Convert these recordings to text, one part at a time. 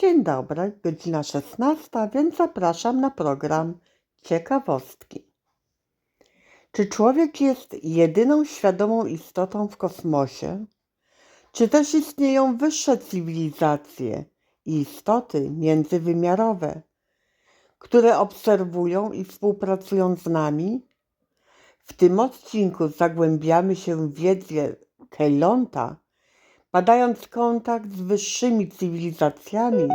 Dzień dobry, godzina 16, więc zapraszam na program Ciekawostki. Czy człowiek jest jedyną świadomą istotą w kosmosie? Czy też istnieją wyższe cywilizacje i istoty międzywymiarowe, które obserwują i współpracują z nami? W tym odcinku zagłębiamy się w wiedzę Keylonta, badając kontakt z wyższymi cywilizacjami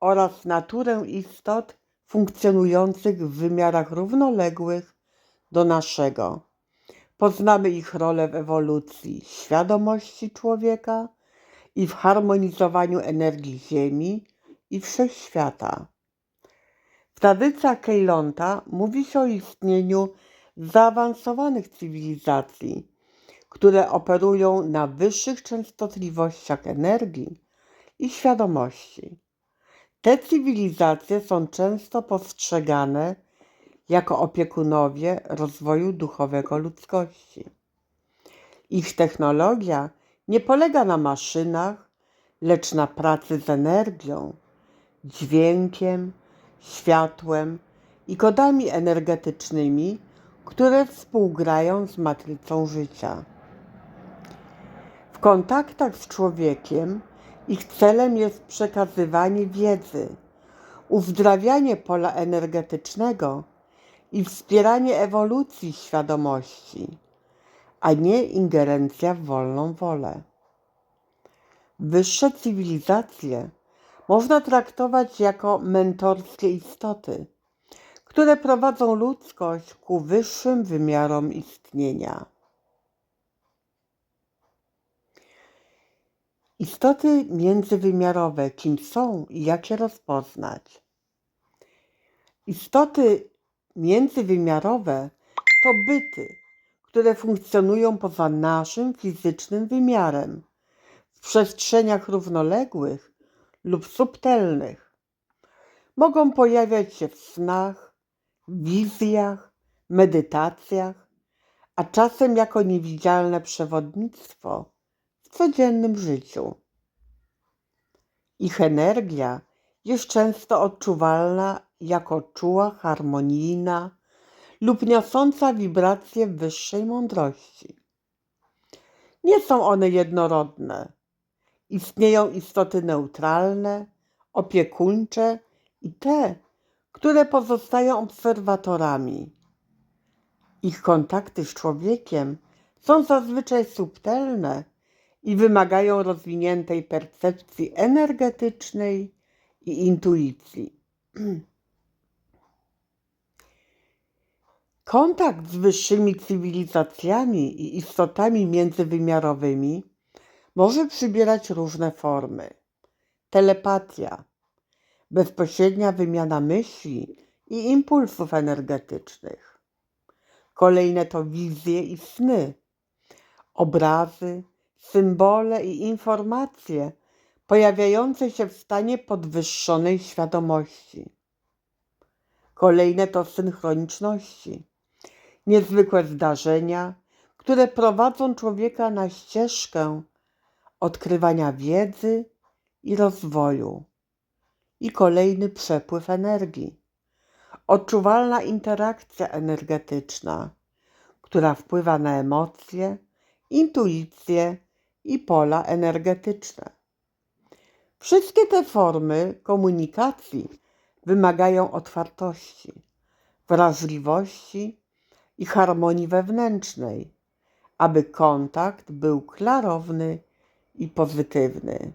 oraz naturę istot funkcjonujących w wymiarach równoległych do naszego. Poznamy ich rolę w ewolucji świadomości człowieka i w harmonizowaniu energii Ziemi i wszechświata. W tradycjach Keylonta mówi się o istnieniu zaawansowanych cywilizacji, które operują na wyższych częstotliwościach energii i świadomości. Te cywilizacje są często postrzegane jako opiekunowie rozwoju duchowego ludzkości. Ich technologia nie polega na maszynach, lecz na pracy z energią, dźwiękiem, światłem i kodami energetycznymi, które współgrają z matrycą życia. W kontaktach z człowiekiem ich celem jest przekazywanie wiedzy, uzdrawianie pola energetycznego i wspieranie ewolucji świadomości, a nie ingerencja w wolną wolę. Wyższe cywilizacje można traktować jako mentorskie istoty, które prowadzą ludzkość ku wyższym wymiarom istnienia. Istoty międzywymiarowe, kim są i jak je rozpoznać? Istoty międzywymiarowe to byty, które funkcjonują poza naszym fizycznym wymiarem, w przestrzeniach równoległych lub subtelnych. Mogą pojawiać się w snach, wizjach, medytacjach, a czasem jako niewidzialne przewodnictwo w codziennym życiu. Ich energia jest często odczuwalna jako czuła, harmonijna lub niosąca wibracje wyższej mądrości. Nie są one jednorodne. Istnieją istoty neutralne, opiekuńcze i te, które pozostają obserwatorami. Ich kontakty z człowiekiem są zazwyczaj subtelne i wymagają rozwiniętej percepcji energetycznej i intuicji. Kontakt z wyższymi cywilizacjami i istotami międzywymiarowymi może przybierać różne formy. Telepatia, bezpośrednia wymiana myśli i impulsów energetycznych. Kolejne to wizje i sny, obrazy, symbole i informacje pojawiające się w stanie podwyższonej świadomości. Kolejne to synchroniczności, niezwykłe zdarzenia, które prowadzą człowieka na ścieżkę odkrywania wiedzy i rozwoju. I kolejny przepływ energii, odczuwalna interakcja energetyczna, która wpływa na emocje, intuicję i pola energetyczne. Wszystkie te formy komunikacji wymagają otwartości, wrażliwości i harmonii wewnętrznej, aby kontakt był klarowny i pozytywny.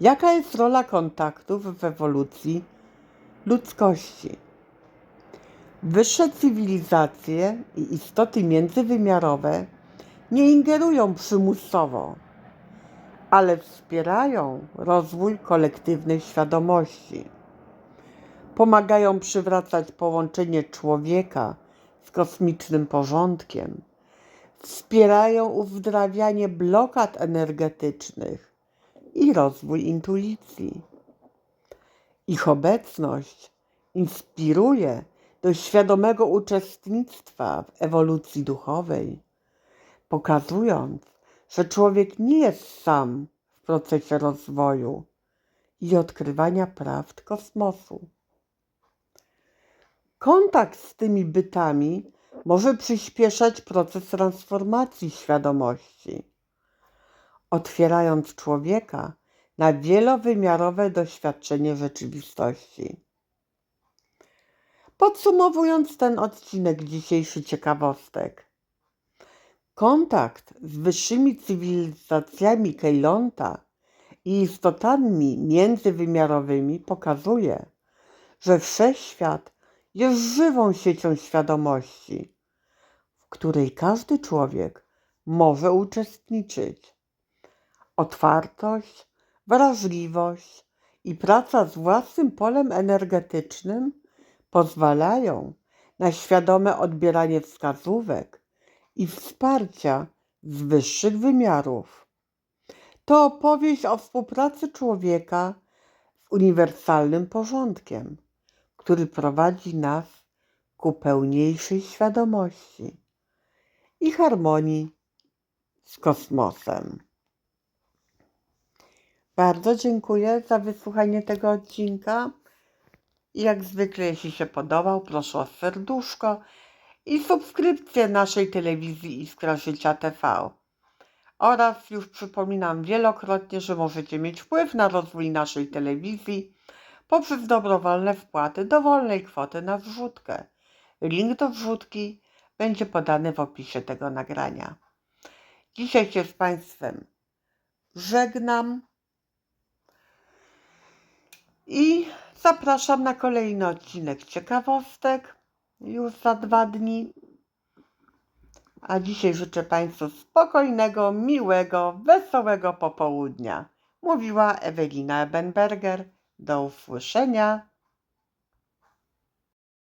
Jaka jest rola kontaktów w ewolucji ludzkości? Wyższe cywilizacje i istoty międzywymiarowe nie ingerują przymusowo, ale wspierają rozwój kolektywnej świadomości. Pomagają przywracać połączenie człowieka z kosmicznym porządkiem. Wspierają uzdrawianie blokad energetycznych i rozwój intuicji. Ich obecność inspiruje do świadomego uczestnictwa w ewolucji duchowej, pokazując, że człowiek nie jest sam w procesie rozwoju, i odkrywania prawd kosmosu. Kontakt z tymi bytami może przyspieszać proces transformacji świadomości, otwierając człowieka na wielowymiarowe doświadczenie rzeczywistości. Podsumowując ten odcinek dzisiejszy ciekawostek, kontakt z wyższymi cywilizacjami Kejlonta i istotami międzywymiarowymi pokazuje, że wszechświat jest żywą siecią świadomości, w której każdy człowiek może uczestniczyć. Otwartość, wrażliwość i praca z własnym polem energetycznym pozwalają na świadome odbieranie wskazówek i wsparcia z wyższych wymiarów. To opowieść o współpracy człowieka z uniwersalnym porządkiem, który prowadzi nas ku pełniejszej świadomości i harmonii z kosmosem. Bardzo dziękuję za wysłuchanie tego odcinka. Jak zwykle, jeśli się podobał, proszę o serduszko i subskrypcję naszej telewizji Iskra Życia TV. Oraz już przypominam wielokrotnie, że możecie mieć wpływ na rozwój naszej telewizji poprzez dobrowolne wpłaty dowolnej kwoty na wrzutkę. Link do wrzutki będzie podany w opisie tego nagrania. Dzisiaj się z Państwem żegnam i zapraszam na kolejny odcinek ciekawostek już za dwa dni. A dzisiaj życzę Państwu spokojnego, miłego, wesołego popołudnia. Mówiła Ewelina Ebenberger. Do usłyszenia.